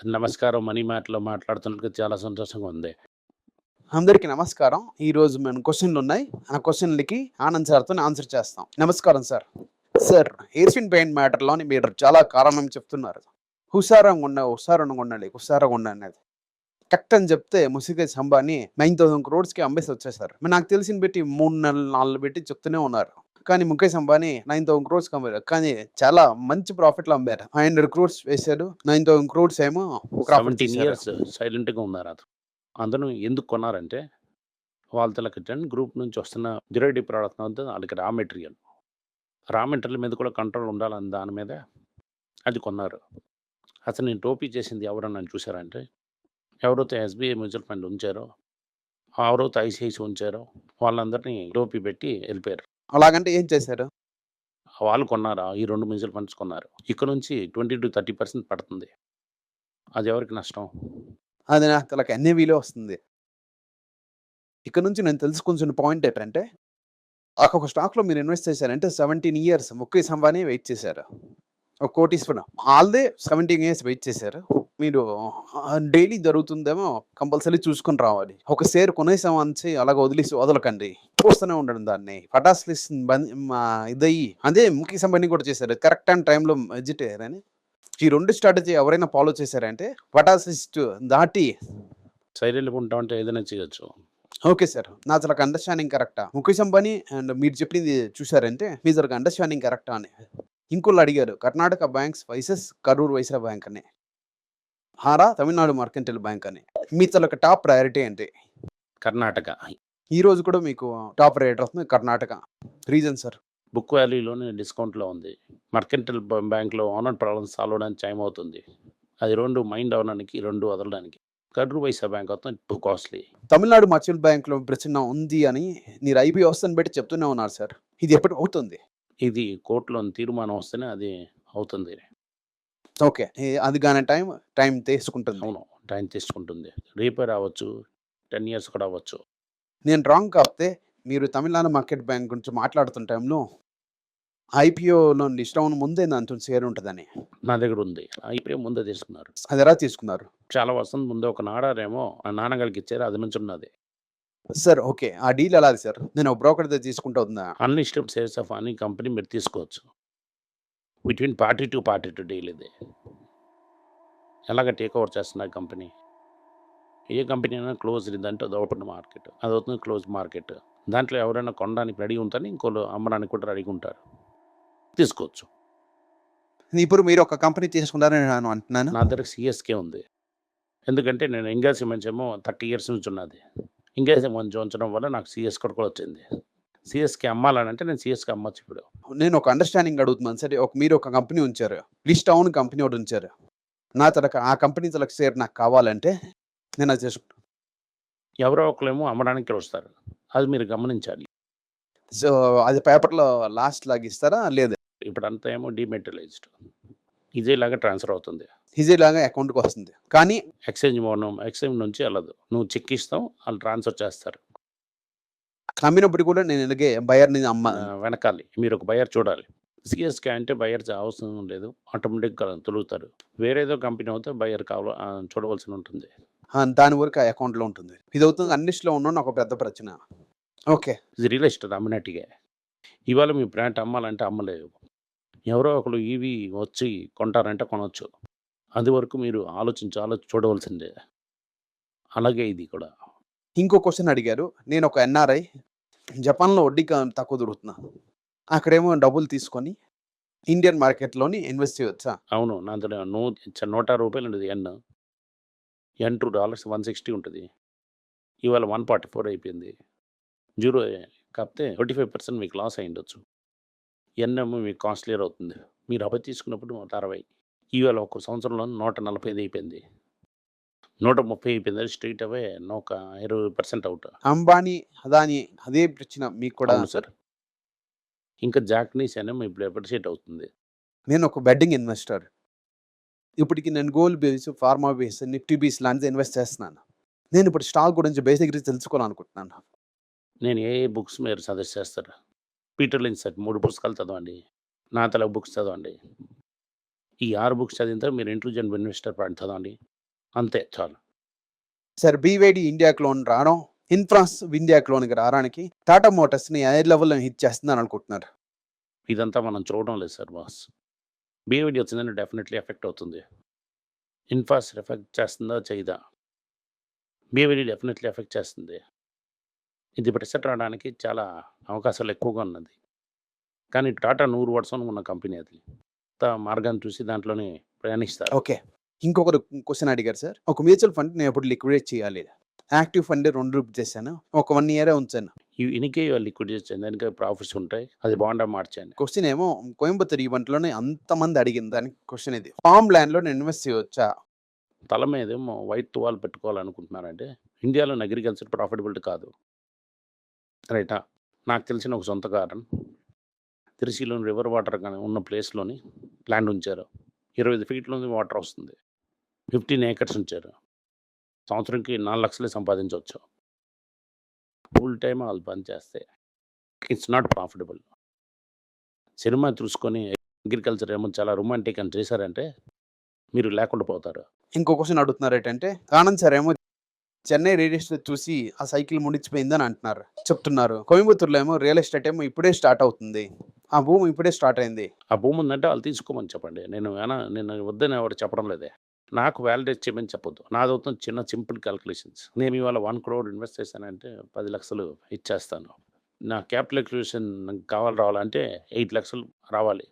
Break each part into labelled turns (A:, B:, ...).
A: నమస్కారం మనీ మ్యాట్‌లో మాట్లాడుతున్నందుకు చాలా సంతోషంగా ఉంది.
B: అందరికీ నమస్కారం. ఈరోజు మన ఉన్నాయి ఆ క్వశ్చన్లకి ఆనంద్ సార్తో ఆన్సర్ చేస్తాం. నమస్కారం సార్. సార్, ఏషియన్ పెయింట్ మ్యాటర్‌లోని మీరు చాలా కారణం చెప్తున్నారు. హుషారంగా ఉన్న హుషారంగా ఉండాలి. హుషారంగా ఉండు అనేది. కరెక్ట్ అని చెప్తే ముసిగేజ్ అంబానీ నైన్ థౌసండ్ క్రోడ్స్కి అంబేసి వచ్చేసారు. నాకు తెలిసిన పెట్టి మూడు నెలలు, నాలుగు పెట్టి చెప్తూనే ఉన్నారు. కానీ ముఖేష్ అంబానీ 9000 క్రోర్స్‌కి అమ్మారు. కానీ చాలా మంచి ప్రాఫిట్‌లో అమ్మారు. 500 క్రోర్స్ వేశాడు. 9000 క్రోర్స్ ఏమో ప్రాఫిట్
A: 17
B: తీశారు.
A: ఇయర్స్ సైలెంట్‌గా ఉన్నారు అతను. అందరూ ఎందుకు కొన్నారంటే వాళ్ళ తలకిటన్ గ్రూప్ నుంచి వస్తున్న జిరైడీ ప్రోడక్ట్ అంతా వాళ్ళకి రా మెటీరియల్. రా మెటీరియల్ మీద కూడా కంట్రోల్ ఉండాలని దాని మీద అది కొన్నారు. అసలు నేను టోపీ చేసింది ఎవరన్నా చూసారంటే ఎవరైతే ఎస్‌బీఐ మ్యూచువల్ ఫండ్ ఉంచారో, ఎవరైతే ఐసీఐసీ ఉంచారో వాళ్ళందరినీ టోపీ పెట్టి వెళ్ళిపోయారు.
B: అలాగంటే ఏం చేశారు?
A: వాళ్ళు కొన్నారా? ఈ 2 మ్యూచువల్ ఫండ్స్ కొన్నారు. ఇక్కడ నుంచి 20-30% పడుతుంది. అది ఎవరికి నష్టం?
B: అది నాకు తలకి ఎన్ఏవీలో వస్తుంది. ఇక్కడ నుంచి నేను తెలుసుకుంటున్న పాయింట్ ఏంటంటే ఒక్కొక్క స్టాక్‌లో మీరు ఇన్వెస్ట్ చేశారంటే 17 ఇయర్స్ ముఖేష్ అంబానీ వెయిట్ చేశారు. ఒక కోటీశ్వరుడు. ఆళ్ళదే 17 ఇయర్స్ వెయిట్ చేశారు. మీరు డైలీ జరుగుతుందేమో కంపల్సరీ చూసుకొని రావాలి. ఒక షేర్ కొనేసాం అనేసి అలాగ వదిలేసి వదలకండి. చూస్తూనే ఉండండి దాన్ని. పటాస్ లిస్ట్ బన్ మా ఇదయ్యి అదే ముఖేష్ అంబానీ కూడా చేశారు. కరెక్ట్ అయిన టైంలో ఎగ్జిట్ అయ్యారని. ఈ 2 స్ట్రాటజీ ఎవరైనా ఫాలో చేశారంటే పటాస్ లిస్ట్ దాటి
A: సైలెంట్‌గా ఉంటామంటే ఏదైనా చేయొచ్చు.
B: Okay sir. నా అసలకి అండర్‌స్టాండింగ్ కరెక్టా? ముఖేష్ అంబానీ అండ్ మీరు చెప్పింది చూసారంటే మీ అండర్‌స్టాండింగ్ కరెక్టా అని. ఇంకోళ్ళు అడిగారు. కర్ణాటక బ్యాంక్స్ వైసెస్ కరూర్ వైశ్య బ్యాంక్ అని. హారా తమిళనాడు మర్కంటైల్ బ్యాంక్ అని. మీ అసలకి టాప్ ప్రయారిటీ ఏంటి?
A: కర్ణాటక.
B: ఈ రోజు కూడా మీకు టాప్ రేట్ వస్తుంది కర్ణాటక. Reason sir?
A: బుక్ వాల్యూలోనే డిస్కౌంట్‌లో ఉంది. మర్కెంటైల్ బ్యాంక్‌లో ఓనర్ ప్రాబ్లమ్స్ సాల్వ్ అవ్వడానికి టైం అవుతుంది. అది 2 మైండ్ అవ్వడానికి, 2 వదలడానికి. కరూర్ వైశ్య బ్యాంక్ మొత్తం టూ కాస్ట్‌లీ.
B: తమిళనాడు మర్చెంట్ బ్యాంక్‌లో ప్రశ్న ఉంది అని మీరు ఐబీ వ్యవస్థను బట్టి చెప్తూనే ఉన్నారు సార్. ఇది ఎప్పుడు అవుతుంది?
A: ఇది కోర్టులో తీర్మానం వస్తేనే అది అవుతుంది.
B: ఓకే. అది గాని టైం టైం తీసుకుంటుంది.
A: అవును. టైం తీసుకుంటుంది. రేపే రావచ్చు. 10 ఇయర్స్ కూడా అవ్వచ్చు.
B: నేను రాంగ్ కాకపోతే మీరు తమిళనాడు మార్కెట్ బ్యాంక్ గురించి మాట్లాడుతున్న టైంలో ఐపీఓలో లిస్ట్ అవ్వక ముందే దాంట్లో షేర్ ఉంటదని.
A: నా దగ్గర ఉంది. ఐపీఓ ముందే తీసుకున్నారు.
B: అది ఎలా తీసుకున్నారు?
A: చాలా వస్తుంది ముందే ఒక నాడారేమో ఆ నాన్నగారికి ఇచ్చారు. అది నుంచున్నది.
B: Sir okay. ఆ డీల్ ఎలాది సార్? నేను బ్రోకర్ దగ్గర తీసుకుంటే అవుతుందా?
A: Unlisted shares of any company మీరు తీసుకోవచ్చు. Between party to party to deal ఇది. ఎలాగ టేక్ ఓవర్ చేస్తున్నారు కంపెనీ. ఏ కంపెనీ అయినా క్లోజ్డ్ ఇదంటే అది ఓపెన్ మార్కెట్. అది అవుతుంది క్లోజ్ మార్కెట్. దాంట్లో ఎవరైనా కొనడానికి రెడీ ఉంటారు. ఇంకోళ్ళు అమ్మడానికి కూడా రెడీగా ఉంటారు. తీసుకోవచ్చు.
B: ఇప్పుడు మీరు ఒక కంపెనీ తీసుకున్నారని నేను అంటున్నాను.
A: నా దగ్గర సీఎస్‌కే ఉంది. ఎందుకంటే నేను ఇంగా సిమెంట్స్ ఏమో 30 ఇయర్స్ నుంచి ఉన్నది. ఇంగా సిమెంట్స్ ఉంచడం వల్ల నాకు సీఎస్ కూడా కూడా వచ్చింది. సీఎస్‌కే అమ్మాలనంటే నేను సీఎస్‌కే అమ్మొచ్చు ఇప్పుడు.
B: నేను ఒక అండర్‌స్టాండింగ్ అడుగుతున్నాను. సరే ఒక మీరు ఒక కంపెనీ ఉంచారు. లిస్ట్ అవును కంపెనీ ఒకటి ఉంచారు. నా తలక ఆ కంపెనీ తలక షేర్ నాకు కావాలంటే నేను అది చేసుకుంటా.
A: ఎవరో ఒకళ్ళేమో అమ్మడానికి వస్తారు. అది మీరు గమనించాలి.
B: సో అది పేపర్‌లో లాస్ట్ లాగా ఇస్తారా? లేదా?
A: ఇప్పుడంతా ఏమో డీమెటీరియలైజ్డ్. ఇదేలాగా ట్రాన్స్‌ఫర్ అవుతుంది.
B: ఈజీలాగా అకౌంట్‌కి వస్తుంది. కానీ
A: ఎక్స్‌చేంజ్ మోనం ఎక్స్‌చేంజ్ నుంచి వెళ్ళదు. నువ్వు చెక్ ఇస్తావు. ఆళ్ళు ట్రాన్స్‌ఫర్ చేస్తారు.
B: అమ్మినప్పుడు కూడా నేను ఇలాగే బయర్‌ని అమ్మ
A: వెనకాలి. మీరు ఒక బయర్ చూడాలి. సీఎస్‌కే అంటే బయర్ అవసరం లేదు. ఆటోమేటిక్‌గా తొలుగుతారు. వేరేదో కంపెనీ అవుతే బయర్ కావాల చూడవలసి ఉంటుంది.
B: దాని వరకు ఆ అకౌంట్‌లో ఉంటుంది. ఇది అవుతుంది అన్నిటిలో ఉన్న ఒక పెద్ద ప్రశ్న. ఓకే.
A: ఇది రియల్ ఎస్టేట్ అమ్మినట్టుగే. ఇవాళ మీ బ్రాండ్ అమ్మాలంటే అమ్మలేవు. ఎవరో ఒకళ్ళు ఈవీ వచ్చి కొంటారంటే కొనొచ్చు. అది వరకు మీరు ఆలోచించి ఆలోచించి చూడవలసిందే. అలాగే ఇది కూడా.
B: ఇంకో క్వెషన్ అడిగారు. నేను ఒక ఎన్ఆర్ఐ జపాన్‌లో వడ్డీ తక్కువ దొరుకుతున్నా. అక్కడేమో డబ్బులు తీసుకొని ఇండియన్ మార్కెట్‌లోని ఇన్వెస్ట్ చేయొచ్చా?
A: అవును. అందులో నూ చ రూపాయలు 100 ఉండేది ఎన్ ఎన్ టు డాలర్స్ 160 ఉంటది. ఇవాళ 144 అయిపోయింది. జీరో కాకపోతే 25% మీకు లాస్ అయ్యుండొచ్చు. యెన్ ఏమో మీకు కాస్ట్లీర్ అవుతుంది. మీరు అప్పు తీసుకున్నప్పుడు అరవై ఇవాళ ఒక సంవత్సరంలో 145 అయిపోయింది. 130 అయిపోయింది. అది స్ట్రెయిట్ అవే ఒక 20% అవుట్.
B: అంబానీ, అదానీ అదే ప్రశ్న మీకు కూడా
A: సార్. ఇంకా జాపనీస్ ఏమో ఇప్పుడు అప్రిషియేట్ అవుతుంది.
B: నేను ఒక బెట్టింగ్ ఇన్వెస్టర్. ఇప్పటికి నేను gold base, pharma base, Nifty base లాంటిది ఇన్వెస్ట్ చేస్తున్నాను. నేను ఇప్పుడు స్టాక్ గురించి బేసిక్ గురించి తెలుసుకోవాలనుకుంటున్నాను.
A: నేను ఏ బుక్స్ మీరు సజెస్ట్ చేస్తారు? పీటర్ లించ్ సార్ 3 పుస్తకాలు చదవండి. నా తల బుక్స్ చదవండి. ఈ ఆరు బుక్స్ చదివిన తర్వాత మీరు ఇంటెలిజెంట్ ఇన్వెస్టర్ పాయింట్ చదవండి అంతే చాలు.
B: సార్ బీవైడి ఇండియాకి లోన్ రావడం ఇన్ఫ్రాన్స్ ఇండియాకి లోన్కి రావడానికి టాటా మోటార్స్ని ఏ లెవెల్లో హిట్ చేస్తుందని అనుకుంటున్నారు.
A: ఇదంతా మనం చూడడం లేదు సార్ బాస్. బీవీడీ వచ్చిందంటే డెఫినెట్లీ ఎఫెక్ట్ అవుతుంది. ఇన్ఫాస్ ఎఫెక్ట్ చేస్తుందా చేయదా? బీవీడీ డెఫినెట్లీ ఎఫెక్ట్ చేస్తుంది. ఇది ప్రెసెట్ రావడానికి చాలా అవకాశాలు ఎక్కువగా ఉన్నది. కానీ టాటా నూరు వర్షం ఉన్న కంపెనీ అది. మార్గాన్ని చూసి దాంట్లోనే ప్రయాణిస్తారు.
B: ఓకే. ఇంకొకరు క్వశ్చన్ అడిగారు సార్. ఒక మ్యూచువల్ ఫండ్ నేను ఎప్పుడు లిక్విడేట్ చేయాలి. యాక్టివ్ ఫండ్ రెండు రూపీ చేశాను. ఒక వన్ ఇయరే ఉంచాను.
A: ఇనికే లిక్విడ్ చేయండి దానికి ప్రాఫిట్స్ ఉంటాయి. అది బాగుండా మార్చండి
B: క్వశ్చన్ ఏమో కోయంబత్తూర్ ఈవెంట్లోనే అంతమంది అడిగింది దానికి క్వశ్చన్ ఇది. ఫామ్ ల్యాండ్లో నేను ఇన్వెస్ట్ చేయవచ్చా
A: తల మీద ఏమో వైట్ తువాలు పెట్టుకోవాలనుకుంటున్నారంటే ఇండియాలో అగ్రికల్చర్ ప్రాఫిటబిలిటీ కాదు. రైటా? నాకు తెలిసిన ఒక సొంత కారణం తిరుచిలోని రివర్ వాటర్ కానీ ఉన్న ప్లేస్లోని ల్యాండ్ ఉంచారు. ఇరవై ఐదు ఫీట్లోని వాటర్ వస్తుంది. ఫిఫ్టీన్ ఏకర్స్ ఉంచారు. సంవత్సరంకి నాలుగు లక్షలే సంపాదించవచ్చు ఫుల్ టైం వాళ్ళు పని చేస్తే ఇట్స్ నాట్ ప్రాఫిటబుల్ సినిమా చూసుకొని అగ్రికల్చర్ ఏమో చాలా రొమాంటిక్ అని చేశారంటే మీరు లేకుండా పోతారు.
B: ఇంకో క్వశ్చన్ అడుగుతున్నారు ఏంటంటే ఆనంద్ సార్ ఏమో చెన్నై రియల్ ఎస్టేట్ చూసి ఆ సైకిల్ ముడిచిపోయిందని అంటున్నారు చెప్తున్నారు. కోయంబత్తూర్లో ఏమో రియల్ ఎస్టేట్ ఏమో ఇప్పుడే స్టార్ట్ అవుతుంది. ఆ భూమి ఇప్పుడే స్టార్ట్ అయింది.
A: ఆ భూమి ఉందంటే వాళ్ళు తీసుకోమని చెప్పండి. నేను నేను వద్దని ఎవరు చెప్పడం లేదే. నాకు వ్యాలిడేట్ చేయమని చెప్పొద్దు. నాది అవుతుంది చిన్న సింపుల్ క్యాలిక్యులేషన్స్ నేను ఇవాళ వన్ క్రోడ్ ఇన్వెస్ట్ చేశానంటే పది లక్షలు ఇచ్చేస్తాను. నా క్యాపిటలైజేషన్ నాకు కావాలి రావాలంటే ఎయిట్ లక్షలు రావాలి.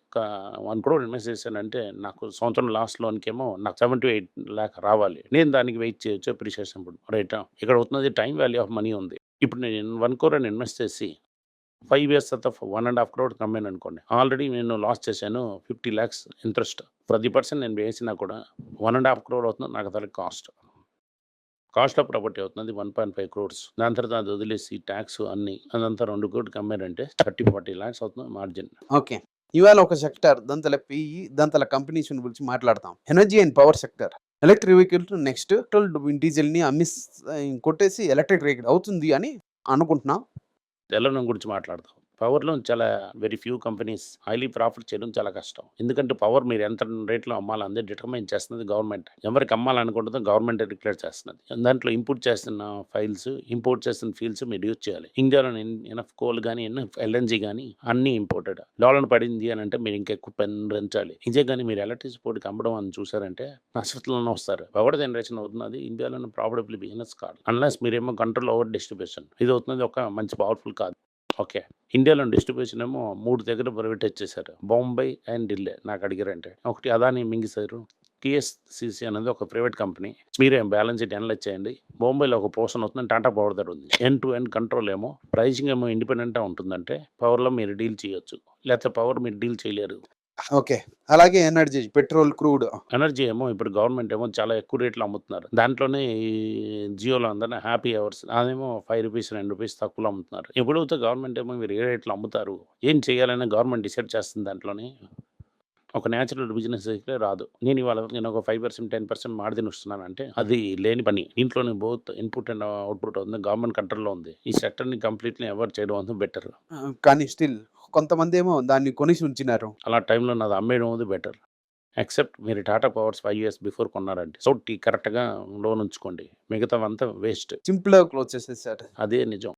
A: వన్ క్రోడ్ ఇన్వెస్ట్ చేశానంటే నాకు సంవత్సరం లాస్ట్ లోన్కేమో నాకు సెవెన్ టు ఎయిట్ ల్యాక్ రావాలి. నేను దానికి వెయిట్ చేయొచ్చు అప్రిషియేషన్ ఇప్పుడు రైట్ ఇక్కడ అవుతున్నది టైం వాల్యూ ఆఫ్ మనీ ఉంది. ఇప్పుడు నేను వన్ క్రోర్ అని ఇన్వెస్ట్ చేసి ఫైవ్ ఇయర్స్ తర్వాత వన్ అండ్ హాఫ్ క్రోడ్ కమ్మాను అనుకోండి. ఆల్రెడీ నేను లాస్ చేశాను ఫిఫ్టీ ల్యాక్స్ ఇంట్రెస్ట్. ప్రతి పర్సెంట్ నేను వేసినా కూడా వన్ అండ్ హాఫ్ క్రోడ్ అవుతుంది నాకు దానికి కాస్ట్. కాస్ట్ ఆఫ్ ప్రాపర్టీ అవుతుంది వన్ పాయింట్ ఫైవ్ క్రోడ్స్. దాని తర్వాత అది వదిలేసి ట్యాక్స్ అన్ని అదంతా రెండు కోట్లు కమ్మారంటే థర్టీ ఫార్టీ ల్యాక్స్ అవుతుంది మార్జిన్.
B: ఓకే. ఇవాళ ఒక సెక్టర్ దాంతల పిఈ దాంతల కంపెనీస్ గురించి మాట్లాడతాం. Energy and power sector. Electric vehicle next డీజిల్ని అమ్మి కొట్టేసి ఎలక్ట్రిక్ వెహికల్ అవుతుంది అని అనుకుంటున్నాం.
A: ఎల్ఎన్ఎం గురించి మాట్లాడతాం పవర్లో చాలా very few companies highly profit చేయడం చాలా కష్టం. ఎందుకంటే పవర్ మీరు ఎంత రేట్లో అమ్మాలని డిటర్మైన్ చేస్తున్నది గవర్నమెంట్. ఎవరికి అమ్మాలనుకుంటుందో గవర్నమెంట్ డిక్లేర్ చేస్తున్నది. దాంట్లో ఇంపోర్ట్ చేస్తున్న ఫైల్స్ ఇంపోర్ట్ చేస్తున్న ఫీల్స్ మీరు యూజ్ చేయాలి. ఇండియాలో ఎనఫ్ కోల్ కానీ ఎనఫ్ ఎల్ఎన్జీ కానీ అన్ని ఇంపోర్టెడ్. డాలర్ పడింది అని అంటే మీరు ఇంకెక్కువ పెంచాలి ఇదే కానీ మీరు ఎలక్ట్రిసిటీ బోర్డుకి అమ్మడం అని చూసారంటే నష్టంలోనే వస్తారు. పవర్ జనరేషన్ అవుతున్నది ఇండియాలోనే ప్రాఫిటబుల్ బిజినెస్ కాదు. అన్లెస్ మీరేమో కంట్రోల్ ఓవర్ డిస్ట్రిబ్యూషన్ ఇది అవుతున్నది ఒక మంచి పవర్ఫుల్ కాదు. ఓకే. ఇండియాలో డిస్ట్రిబ్యూషన్ ఏమో మూడు దగ్గర ప్రైవేటైజ్ చేశారు బాంబే అండ్ ఢిల్లీ నాకు అడిగారంటే ఒకటి అదాని మింగిసారు టిఎస్సిసి అనేది ఒక ప్రైవేట్ కంపెనీ. మీరే బ్యాలెన్స్ షీట్ అనలైజ్ చేయండి. బొంబాయిలో ఒక పోర్షన్ వస్తుంది టాటా పవర్ దగ్గర ఉంది. ఎన్ టు ఎన్ కంట్రోల్ ఏమో ప్రైసింగ్ ఏమో ఇండిపెండెంట్గా ఉంటుందంటే పవర్లో మీరు డీల్ చేయొచ్చు. లేకపోతే పవర్ మీరు డీల్ చేయలేరు.
B: ఓకే. అలాగే ఎనర్జీ పెట్రోల్ క్రూడ్.
A: ఎనర్జీ ఏమో ఇప్పుడు గవర్నమెంట్ ఏమో చాలా ఎక్కువ రేట్లో అమ్ముతున్నారు. దాంట్లోనే ఈ జియోలో అందరినీ హ్యాపీ అవర్స్ అదేమో ఫైవ్ రూపీస్ రెండు రూపీస్ తక్కువలో అమ్ముతున్నారు. ఎప్పుడైతే గవర్నమెంట్ ఏమో మీరు ఏ రేట్లో అమ్ముతారు ఏం చేయాలని గవర్నమెంట్ డిసైడ్ చేస్తుంది దాంట్లోనే? ఒక న్యాచురల్ బిజినెస్ రాదు. నేను ఇవాళ నేను ఒక five percent ten percent margin వస్తున్నాను అంటే అది లేని పని. దీంట్లోనే బోత్ ఇన్పుట్ అండ్ అవుట్పుట్ ఉంది గవర్నమెంట్ కంట్రోల్లో ఉంది. ఈ సెక్టర్ని కంప్లీట్లీ ఎవరు చేయడం అంతా బెటర్.
B: కానీ స్టిల్ కొంతమంది ఏమో దాన్ని కొనిసి ఉంచినారు.
A: అలా టైంలో నాది అమ్మేయడం అది బెటర్. ఎక్సెప్ట్ మీరు Tata powers five years before కొన్నారంటే సో టీ కరెక్ట్గా లోన్ ఉంచుకోండి. మిగతావంతా వేస్ట్.
B: సింపుల్గా క్లోజ్ చేసేసారు.
A: అదే నిజం.